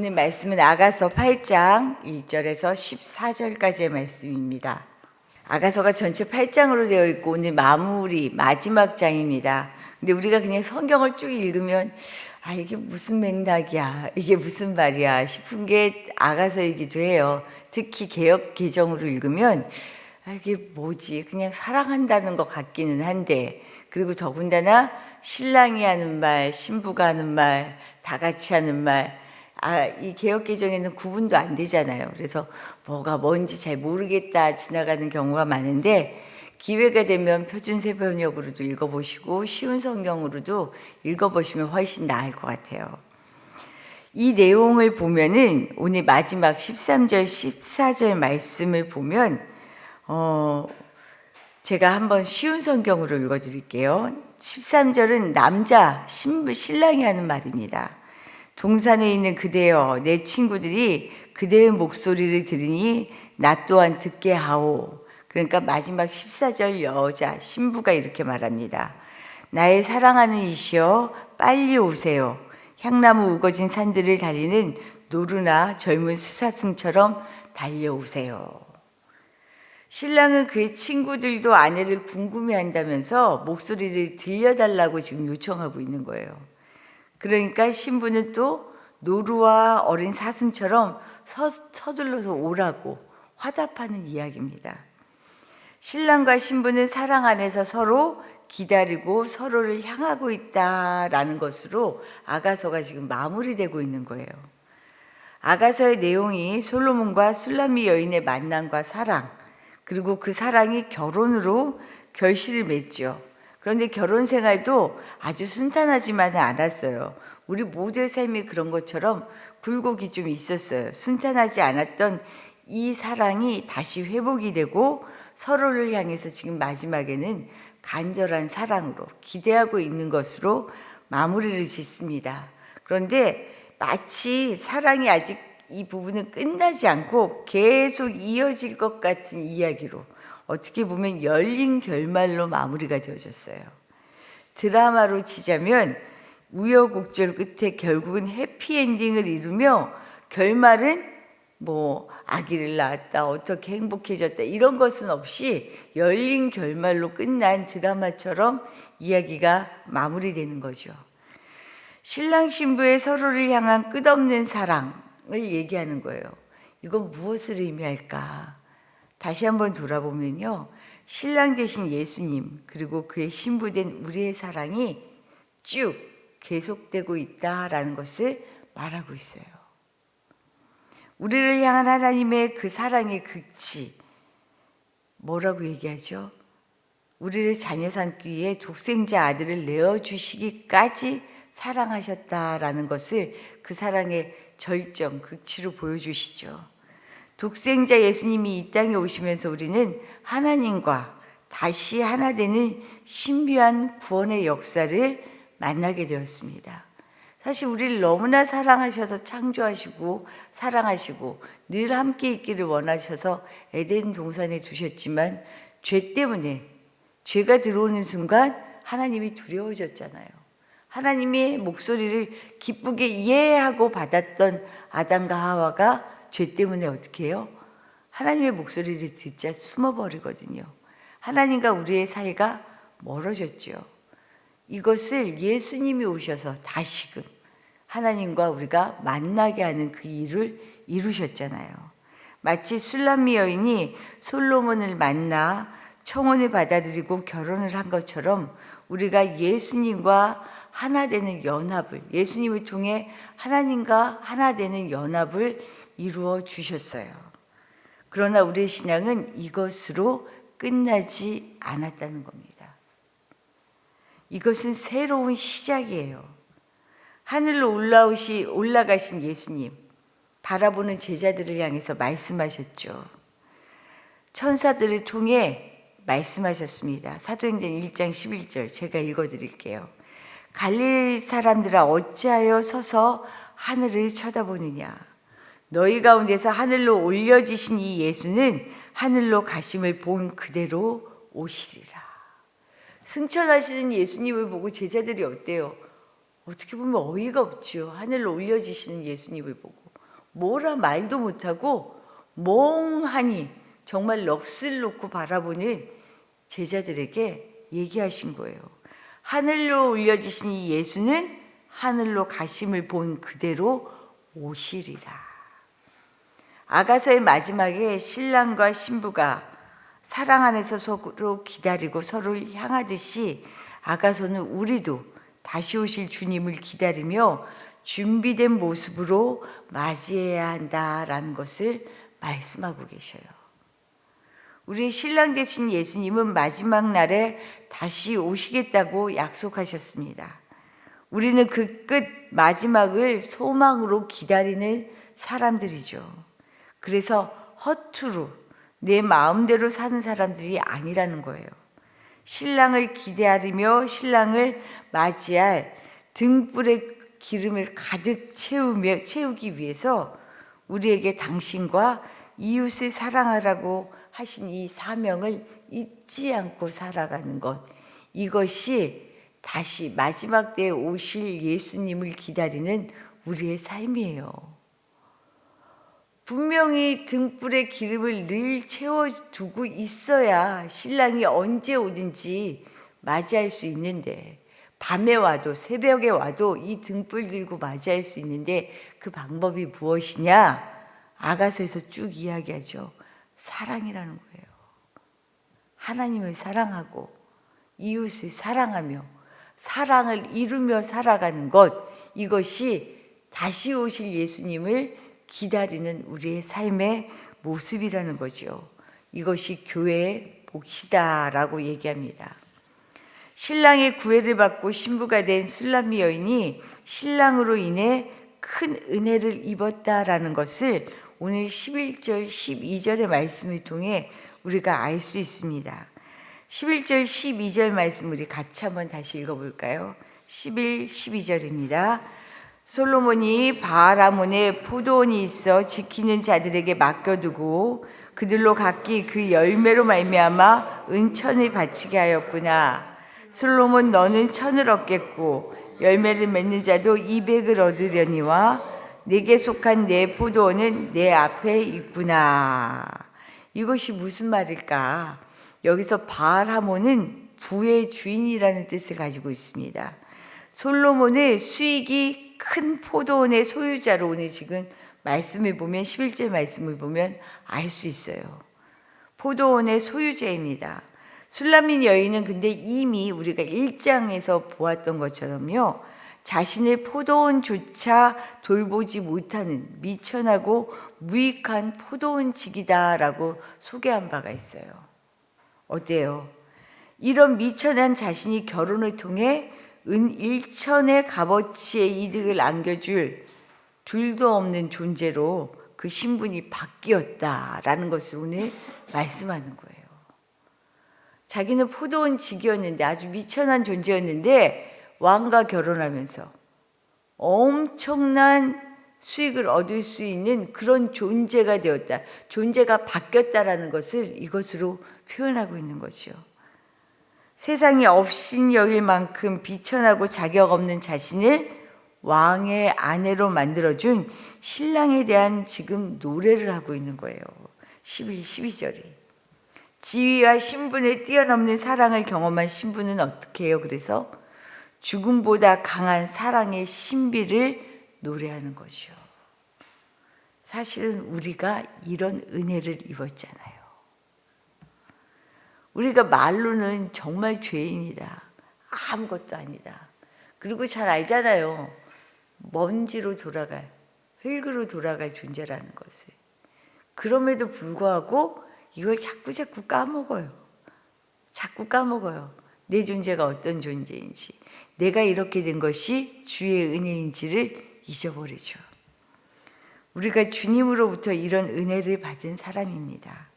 오늘 말씀은 아가서 8장 1절에서 14절까지의 말씀입니다. 아가서가 전체 8장으로 되어 있고 오늘 마무리 마지막 장입니다. 근데 우리가 그냥 성경을 쭉 읽으면 아 이게 무슨 맥락이야 이게 무슨 말이야 싶은 게 아가서이기도 해요. 특히 개혁 개정으로 읽으면 아 이게 뭐지 그냥 사랑한다는 것 같기는 한데 그리고 더군다나 신랑이 하는 말 신부가 하는 말 다 같이 하는 말 아, 이 개혁 개정에는 구분도 안 되잖아요. 그래서 뭐가 뭔지 잘 모르겠다 지나가는 경우가 많은데 기회가 되면 표준 세 번역으로도 읽어보시고 쉬운 성경으로도 읽어보시면 훨씬 나을 것 같아요. 이 내용을 보면은 오늘 마지막 13절, 14절 말씀을 보면 어 제가 한번 쉬운 성경으로 읽어드릴게요. 13절은 남자 신부 신랑이 하는 말입니다. 동산에 있는 그대여 내 친구들이 그대의 목소리를 들으니 나 또한 듣게 하오. 그러니까 마지막 14절 여자 신부가 이렇게 말합니다. 나의 사랑하는 이시여 빨리 오세요. 향나무 우거진 산들을 달리는 노루나 젊은 수사승처럼 달려오세요. 신랑은 그의 친구들도 아내를 궁금해한다면서 목소리를 들려달라고 지금 요청하고 있는 거예요. 그러니까 신부는 또 노루와 어린 사슴처럼 서, 서둘러서 오라고 화답하는 이야기입니다. 신랑과 신부는 사랑 안에서 서로 기다리고 서로를 향하고 있다라는 것으로 아가서가 지금 마무리되고 있는 거예요. 아가서의 내용이 솔로몬과 술라미 여인의 만남과 사랑, 그리고 그 사랑이 결혼으로 결실을 맺죠. 그런데 결혼 생활도 아주 순탄하지만은 않았어요. 우리 모두의 삶이 그런 것처럼 굴곡이 좀 있었어요. 순탄하지 않았던 이 사랑이 다시 회복이 되고 서로를 향해서 지금 마지막에는 간절한 사랑으로 기대하고 있는 것으로 마무리를 짓습니다. 그런데 마치 사랑이 아직 이 부분은 끝나지 않고 계속 이어질 것 같은 이야기로 어떻게 보면 열린 결말로 마무리가 되어졌어요. 드라마로 치자면 우여곡절 끝에 결국은 해피엔딩을 이루며 결말은 뭐 아기를 낳았다 어떻게 행복해졌다 이런 것은 없이 열린 결말로 끝난 드라마처럼 이야기가 마무리되는 거죠. 신랑 신부의 서로를 향한 끝없는 사랑을 얘기하는 거예요. 이건 무엇을 의미할까? 다시 한번 돌아보면요. 신랑 대신 예수님, 그리고 그의 신부된 우리의 사랑이 쭉 계속되고 있다라는 것을 말하고 있어요. 우리를 향한 하나님의 그 사랑의 극치, 뭐라고 얘기하죠? 우리를 자녀 삼기 위해 독생자 아들을 내어주시기까지 사랑하셨다라는 것을 그 사랑의 절정, 극치로 보여주시죠. 독생자 예수님이 이 땅에 오시면서 우리는 하나님과 다시 하나 되는 신비한 구원의 역사를 만나게 되었습니다. 사실 우리를 너무나 사랑하셔서 창조하시고 사랑하시고 늘 함께 있기를 원하셔서 에덴 동산에 두셨지만 죄 때문에 죄가 들어오는 순간 하나님이 두려워졌잖아요. 하나님의 목소리를 기쁘게 이해하고 받았던 아담과 하와가 죄 때문에 어떻게 해요? 하나님의 목소리를 듣자 숨어버리거든요. 하나님과 우리의 사이가 멀어졌죠. 이것을 예수님이 오셔서 다시금 하나님과 우리가 만나게 하는 그 일을 이루셨잖아요. 마치 술람미 여인이 솔로몬을 만나 청혼을 받아들이고 결혼을 한 것처럼 우리가 예수님과 하나 되는 연합을 예수님을 통해 하나님과 하나 되는 연합을 이루어 주셨어요. 그러나 우리의 신앙은 이것으로 끝나지 않았다는 겁니다. 이것은 새로운 시작이에요. 하늘로 올라오시 올라가신 예수님 바라보는 제자들을 향해서 말씀하셨죠. 천사들을 통해 말씀하셨습니다. 사도행전 1장 11절 제가 읽어 드릴게요. 갈릴 사람들아 어찌하여 서서 하늘을 쳐다보느냐 너희 가운데서 하늘로 올려지신 이 예수는 하늘로 가심을 본 그대로 오시리라. 승천하시는 예수님을 보고 제자들이 어때요? 어떻게 보면 어이가 없죠. 하늘로 올려지시는 예수님을 보고. 뭐라 말도 못하고 멍하니 정말 넋을 놓고 바라보는 제자들에게 얘기하신 거예요. 하늘로 올려지신 이 예수는 하늘로 가심을 본 그대로 오시리라. 아가서의 마지막에 신랑과 신부가 사랑 안에서 서로 기다리고 서로를 향하듯이 아가서는 우리도 다시 오실 주님을 기다리며 준비된 모습으로 맞이해야 한다라는 것을 말씀하고 계셔요. 우리 신랑 되신 예수님은 마지막 날에 다시 오시겠다고 약속하셨습니다. 우리는 그 끝 마지막을 소망으로 기다리는 사람들이죠. 그래서 허투루 내 마음대로 사는 사람들이 아니라는 거예요. 신랑을 기대하며 신랑을 맞이할 등불의 기름을 가득 채우며 채우기 위해서 우리에게 당신과 이웃을 사랑하라고 하신 이 사명을 잊지 않고 살아가는 것 이것이 다시 마지막 때에 오실 예수님을 기다리는 우리의 삶이에요. 분명히 등불에 기름을 늘 채워두고 있어야 신랑이 언제 오든지 맞이할 수 있는데 밤에 와도 새벽에 와도 이 등불 들고 맞이할 수 있는데 그 방법이 무엇이냐? 아가서에서 쭉 이야기하죠. 사랑이라는 거예요. 하나님을 사랑하고 이웃을 사랑하며 사랑을 이루며 살아가는 것 이것이 다시 오실 예수님을 기다리는 우리의 삶의 모습이라는 거죠. 이것이 교회의 몫이다라고 얘기합니다. 신랑의 구애를 받고 신부가 된 술람미 여인이 신랑으로 인해 큰 은혜를 입었다라는 것을 오늘 11절, 12절의 말씀을 통해 우리가 알 수 있습니다. 11절, 12절 말씀 우리 같이 한번 다시 읽어볼까요? 11, 12절입니다. 솔로몬이 바알아몬에 포도원이 있어 지키는 자들에게 맡겨두고 그들로 각기 그 열매로 말미암아 은천을 바치게 하였구나. 솔로몬 너는 천을 얻겠고 열매를 맺는 자도 이백을 얻으려니와 내게 속한 내 포도원은 내 앞에 있구나. 이것이 무슨 말일까? 여기서 바알하몬은 부의 주인이라는 뜻을 가지고 있습니다. 솔로몬의 수익이 큰 포도원의 소유자로 오늘 지금 말씀을 보면 11절 말씀을 보면 알 수 있어요. 포도원의 소유자입니다. 술라민 여인은 근데 이미 우리가 1장에서 보았던 것처럼요. 자신의 포도원조차 돌보지 못하는 미천하고 무익한 포도원직이다라고 소개한 바가 있어요. 어때요? 이런 미천한 자신이 결혼을 통해 은 1천의 값어치의 이득을 안겨줄 둘도 없는 존재로 그 신분이 바뀌었다라는 것을 오늘 말씀하는 거예요. 자기는 포도원 직이었는데 아주 미천한 존재였는데 왕과 결혼하면서 엄청난 수익을 얻을 수 있는 그런 존재가 되었다. 존재가 바뀌었다라는 것을 이것으로 표현하고 있는 거죠. 세상에 없인 여길 만큼 비천하고 자격 없는 자신을 왕의 아내로 만들어준 신랑에 대한 지금 노래를 하고 있는 거예요. 11, 12절이. 지위와 신분을 뛰어넘는 사랑을 경험한 신부는 어떻게 해요? 그래서 죽음보다 강한 사랑의 신비를 노래하는 것이요. 사실은 우리가 이런 은혜를 입었잖아요. 우리가 말로는 정말 죄인이다. 아무것도 아니다. 그리고 잘 알잖아요. 먼지로 돌아갈, 흙으로 돌아갈 존재라는 것을. 그럼에도 불구하고 이걸 자꾸 자꾸 까먹어요. 자꾸 까먹어요. 내 존재가 어떤 존재인지, 내가 이렇게 된 것이 주의 은혜인지를 잊어버리죠. 우리가 주님으로부터 이런 은혜를 받은 사람입니다.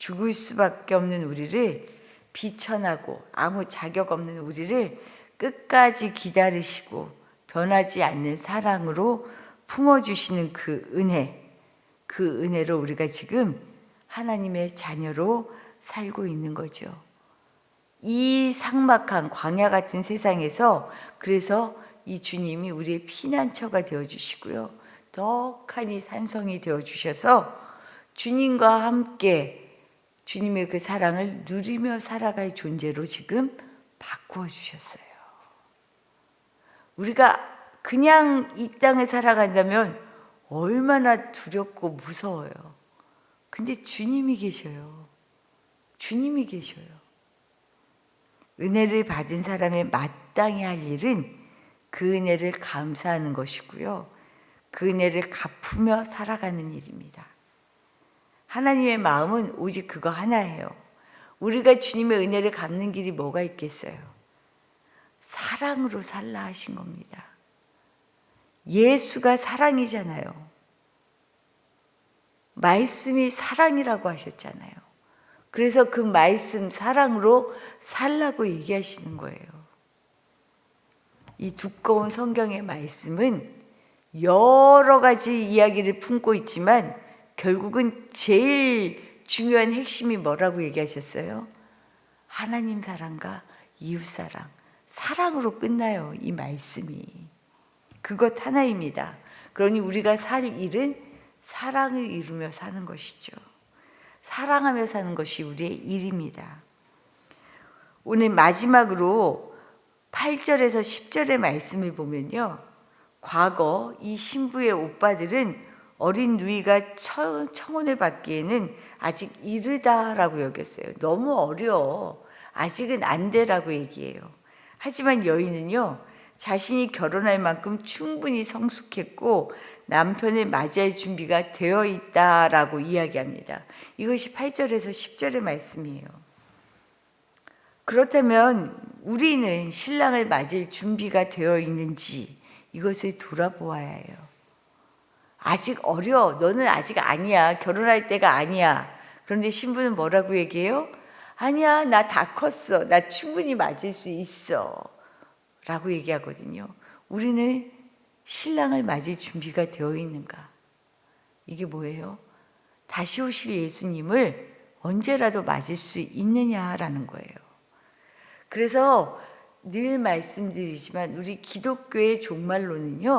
죽을 수밖에 없는 우리를 비천하고 아무 자격 없는 우리를 끝까지 기다리시고 변하지 않는 사랑으로 품어주시는 그 은혜, 그 은혜로 우리가 지금 하나님의 자녀로 살고 있는 거죠. 이 삭막한 광야 같은 세상에서 그래서 이 주님이 우리의 피난처가 되어 주시고요. 떡하니 산성이 되어 주셔서 주님과 함께 주님의 그 사랑을 누리며 살아갈 존재로 지금 바꾸어 주셨어요. 우리가 그냥 이 땅에 살아간다면 얼마나 두렵고 무서워요. 근데 주님이 계셔요. 주님이 계셔요. 은혜를 받은 사람의 마땅히 할 일은 그 은혜를 감사하는 것이고요. 그 은혜를 갚으며 살아가는 일입니다. 하나님의 마음은 오직 그거 하나예요. 우리가 주님의 은혜를 갚는 길이 뭐가 있겠어요? 사랑으로 살라 하신 겁니다. 예수가 사랑이잖아요. 말씀이 사랑이라고 하셨잖아요. 그래서 그 말씀 사랑으로 살라고 얘기하시는 거예요. 이 두꺼운 성경의 말씀은 여러 가지 이야기를 품고 있지만 결국은 제일 중요한 핵심이 뭐라고 얘기하셨어요? 하나님 사랑과 이웃 사랑. 사랑으로 끝나요, 이 말씀이. 그것 하나입니다. 그러니 우리가 살 일은 사랑을 이루며 사는 것이죠. 사랑하며 사는 것이 우리의 일입니다. 오늘 마지막으로 8절에서 10절의 말씀을 보면요. 과거 이 신부의 오빠들은 어린 누이가 청혼을 받기에는 아직 이르다라고 여겼어요. 너무 어려워. 아직은 안 돼라고 얘기해요. 하지만 여인은요, 자신이 결혼할 만큼 충분히 성숙했고 남편을 맞이할 준비가 되어 있다라고 이야기합니다. 이것이 8절에서 10절의 말씀이에요. 그렇다면 우리는 신랑을 맞을 준비가 되어 있는지 이것을 돌아보아야 해요. 아직 어려. 너는 아직 아니야. 결혼할 때가 아니야. 그런데 신부는 뭐라고 얘기해요? 아니야. 나 다 컸어. 나 충분히 맞을 수 있어. 라고 얘기하거든요. 우리는 신랑을 맞을 준비가 되어 있는가? 이게 뭐예요? 다시 오실 예수님을 언제라도 맞을 수 있느냐라는 거예요. 그래서 늘 말씀드리지만 우리 기독교의 종말로는요,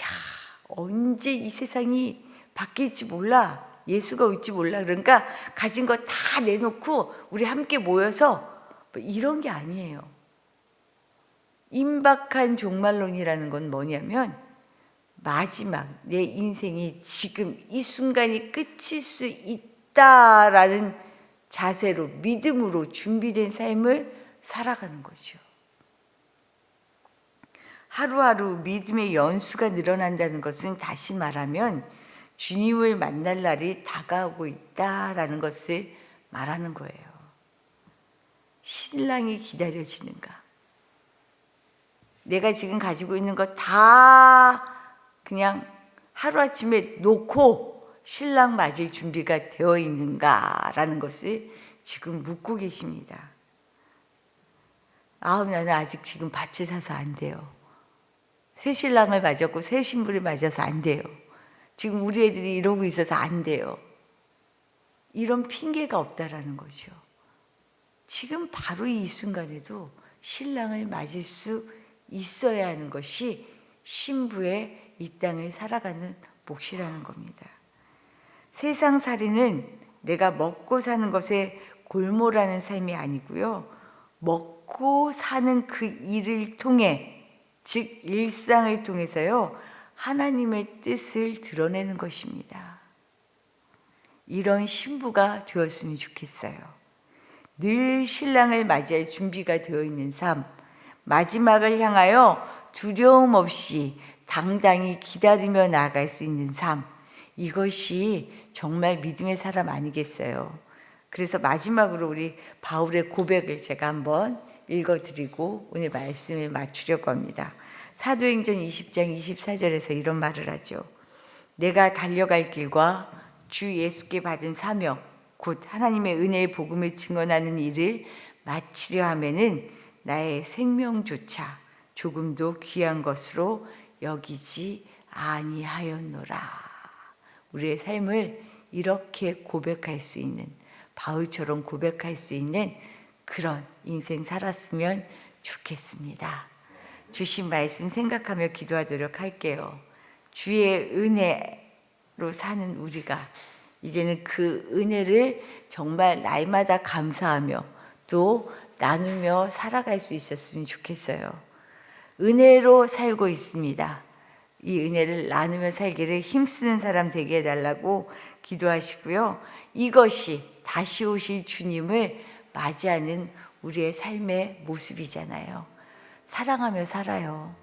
야, 언제 이 세상이 바뀔지 몰라. 예수가 올지 몰라. 그러니까 가진 거 다 내놓고 우리 함께 모여서 뭐 이런 게 아니에요. 임박한 종말론이라는 건 뭐냐면 마지막 내 인생이 지금 이 순간이 끝일 수 있다라는 자세로 믿음으로 준비된 삶을 살아가는 거죠. 하루하루 믿음의 연수가 늘어난다는 것은 다시 말하면 주님을 만날 날이 다가오고 있다라는 것을 말하는 거예요. 신랑이 기다려지는가? 내가 지금 가지고 있는 거 다 그냥 하루아침에 놓고 신랑 맞을 준비가 되어 있는가라는 것을 지금 묻고 계십니다. 아, 나는 아직 지금 밭을 사서 안 돼요. 새 신랑을 맞았고 새 신부를 맞아서 안 돼요. 지금 우리 애들이 이러고 있어서 안 돼요. 이런 핑계가 없다라는 거죠. 지금 바로 이 순간에도 신랑을 맞을 수 있어야 하는 것이 신부의 이 땅을 살아가는 몫이라는 겁니다. 세상 살이는 내가 먹고 사는 것에 골몰하는 삶이 아니고요. 먹고 사는 그 일을 통해, 즉, 일상을 통해서요, 하나님의 뜻을 드러내는 것입니다. 이런 신부가 되었으면 좋겠어요. 늘 신랑을 맞이할 준비가 되어 있는 삶, 마지막을 향하여 두려움 없이 당당히 기다리며 나아갈 수 있는 삶. 이것이 정말 믿음의 사람 아니겠어요? 그래서 마지막으로 우리 바울의 고백을 제가 한번 읽어드리고 오늘 말씀에 맞추려고 합니다. 사도행전 20장 24절에서 이런 말을 하죠. 내가 달려갈 길과 주 예수께 받은 사명, 곧 하나님의 은혜의 복음을 증언하는 일을 마치려 하면은 나의 생명조차 조금도 귀한 것으로 여기지 아니하였노라. 우리의 삶을 이렇게 고백할 수 있는 바울처럼 고백할 수 있는 그런 인생 살았으면 좋겠습니다. 주신 말씀 생각하며 기도하도록 할게요. 주의 은혜로 사는 우리가 이제는 그 은혜를 정말 날마다 감사하며 또 나누며 살아갈 수 있었으면 좋겠어요. 은혜로 살고 있습니다. 이 은혜를 나누며 살기를 힘쓰는 사람 되게 해달라고 기도하시고요. 이것이 다시 오실 주님을 맞이하는 우리의 삶의 모습이잖아요. 사랑하며 살아요.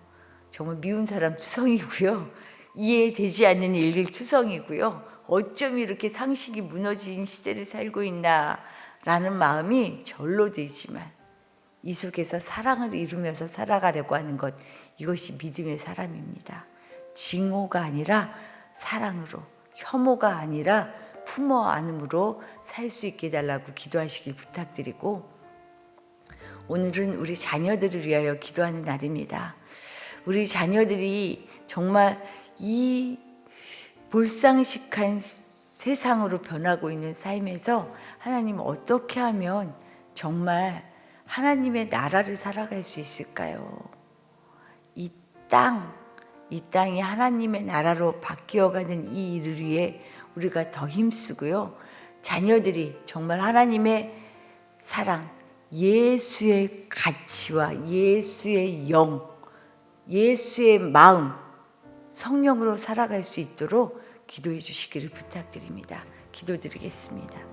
정말 미운 사람 투성이고요. 이해되지 않는 일들 투성이고요. 어쩜 이렇게 상식이 무너진 시대를 살고 있나라는 마음이 절로 들지만 이 속에서 사랑을 이루면서 살아가려고 하는 것 이것이 믿음의 사람입니다. 징호가 아니라 사랑으로 혐오가 아니라 품어 안음으로 살 수 있게 해달라고 기도하시길 부탁드리고 오늘은 우리 자녀들을 위하여 기도하는 날입니다. 우리 자녀들이 정말 이 몰상식한 세상으로 변하고 있는 삶에서 하나님 어떻게 하면 정말 하나님의 나라를 살아갈 수 있을까요? 이 땅, 이 땅이 하나님의 나라로 바뀌어가는 이 일을 위해 우리가 더 힘쓰고요. 자녀들이 정말 하나님의 사랑, 예수의 가치와 예수의 영, 예수의 마음, 성령으로 살아갈 수 있도록 기도해 주시기를 부탁드립니다. 기도드리겠습니다.